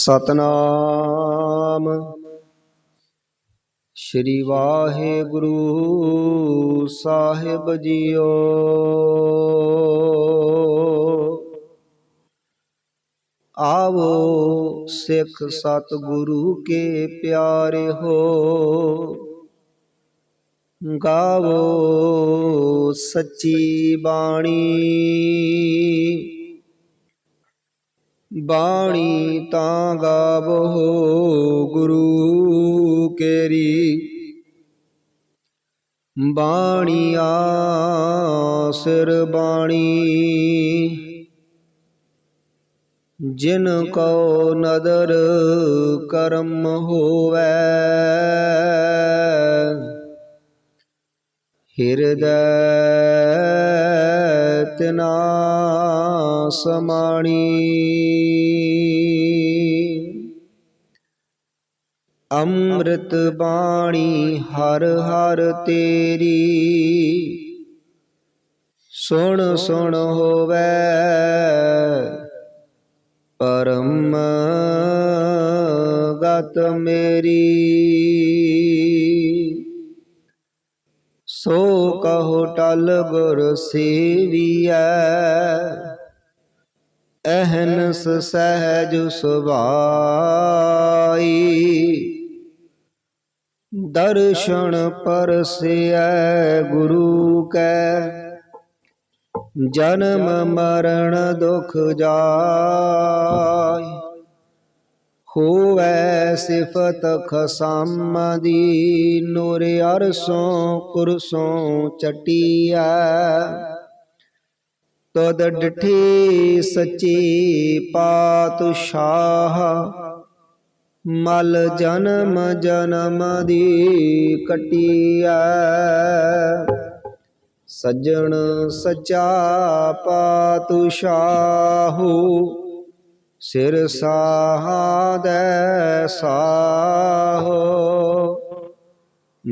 ਸਤਨਾਮ। ਸ਼੍ਰੀ ਵਾਹਿਗੁਰੂ ਸਾਹਿਬ ਜੀਓ। ਆਵੋ ਸਿੱਖ ਸਤਿਗੁਰੂ ਕੇ ਪਿਆਰੇ ਹੋ। ਗਾਵੋ ਸੱਚੀ ਬਾਣੀ। ਬਾਣੀ ਤਾਂ ਗਾਵੋ ਗੁਰੂ ਕੇਰੀ। ਬਾਣੀਆ ਸਿਰ ਬਾਣੀ। ਜਿਨ ਕੋ ਨਦਰ ਕਰਮ ਹੋਵੇ। ਹਿਰਦੈ ਤਿਨਾ ਸਮਾਣੀ। ਅੰਮ੍ਰਿਤ ਬਾਣੀ ਹਰ ਹਰ ਤੇਰੀ। ਸੁਣ ਸੁਣ ਹੋਵੇ ਪਰਮ ਗਤ ਮੇਰੀ। ਸੋ ਕਹੋ ਟਲ ਗੁਰ ਸੇਵੀਐ। ਅਹਨਸ ਸਹਿਜ ਸੁਭਾਈ। ਦਰਸ਼ਨ ਪਰਸਿਐ ਗੁਰੂ ਕੈ। ਜਨਮ ਮਰਨ ਦੁਖ ਜਾਇ ਹੋਵੈ ਸਿਫਤ ਖਸਮ ਦੀ, ਨੂਰ ਅਰਸੋਂ ਕੁਰਸੋਂ ਚਟਿਆ ਤਦ ਡਿਠੀ ਸੱਚੀ ਪਾਤਸ਼ਾਹ, ਮਲ ਜਨਮ ਜਨਮ ਦੀ ਕਟਿਆ ਸੱਜਣ ਸਚਾ ਪਾਤਸ਼ਾਹੂ ਸਿਰ ਸਾਹਦੈ ਸਾਹੋ।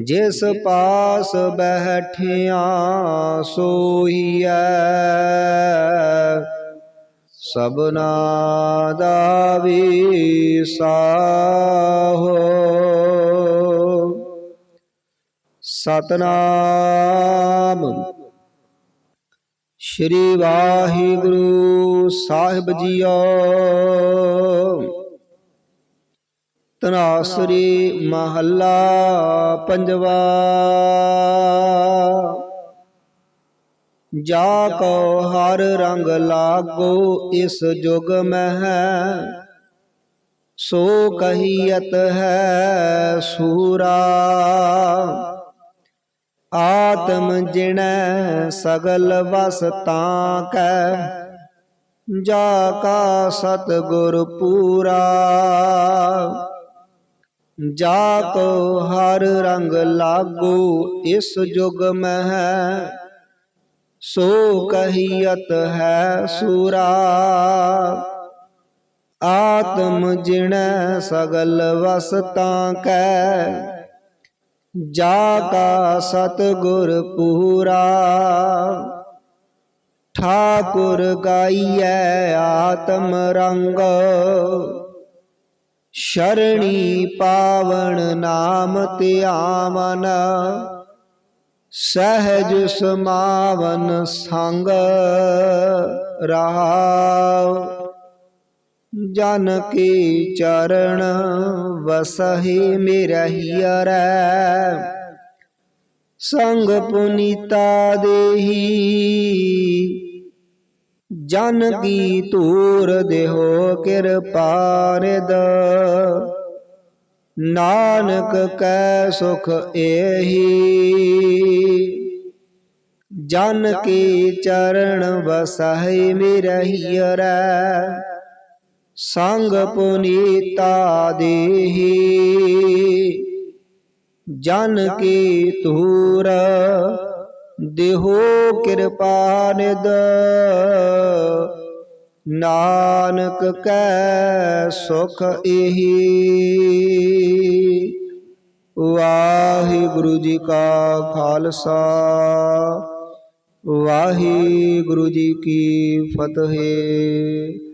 ਜਿਸ ਪਾਸ ਬੈਠਿਆ ਸੋਈਐ ਸਬਨਾ ਦਾ ਵੀ ਸਾਹੋ। ਸਤਨਾਮ ਸ਼੍ਰੀ ਵਾਹਿਗੁਰੂ ਸਾਹਿਬ ਜੀਓ। ਤਨਾਸਰੀ ਮਹੱਲਾ ਪੰਜਵਾ। ਜਾ ਕੋ ਹਰ ਰੰਗ ਲਾਗੋ ਇਸ ਜੁਗ ਮਹਿ, ਸੋ ਕਹੀਅਤ ਹੈ ਸੂਰਾ। ਆਤਮ ਜਿਣੈ ਸਗਲ ਵਸ ਤਾਂ ਕੈ। ਜਾ ਕਾ ਸਤਗੁਰ ਪੂਰਾ। ਜਾ ਕੋ ਹਰ ਰੰਗ ਲਾਗੂ ਇਸ ਜੁਗ ਮਹਿ। ਸੋ ਕਹੀਅਤ ਹੈ ਸੂਰਾ। ਆਤਮ ਜਿਣੈ ਸਗਲ ਵਸ ਤਾਂ ਕੈ। ਜਾ ਕਾ ਸਤਗੁਰ ਪੂਰਾ। ਠਾਕੁਰ ਗਾਈਐ ਆਤਮ ਰੰਗ। ਸ਼ਰਣੀ ਪਾਵਨ ਨਾਮ ਧਿਆਵਨ। ਸਹਿਜ ਸਮਾਵਨ ਸੰਗ ਰਹਾਉ। ਜਨ ਕੀ ਚਰਨ ਵਸਹਿ ਮਿਰਹੀਰੈ ਸੰਗ ਪੁਨੀਤਾ ਦੇਹੀ। ਜਨ ਕੀ ਧੂਰ ਦੇਹੋ ਕਿਰਪਾ ਰਿਦ। ਨਾਨਕ ਕੈ ਸੁਖ ਏਹੀ। ਜਨ ਕੀ ਚਰਨ ਵਸਹਿ ਮਿਰਹੀਰੈ ਸੰਗ ਪੁਨੀਤਾ ਦੇਹੀ। ਜਨ ਕੀ ਤੂਰ ਦੇਹੋ ਕਿਰਪਾ ਨਿਦ ਨਾਨਕ ਕੈ ਸੁਖ ਏਹੀ। ਵਾਹਿਗੁਰੂ ਜੀ ਕਾ ਖਾਲਸਾ, ਵਾਹਿਗੁਰੂ ਜੀ ਕੀ ਫਤਿਹ।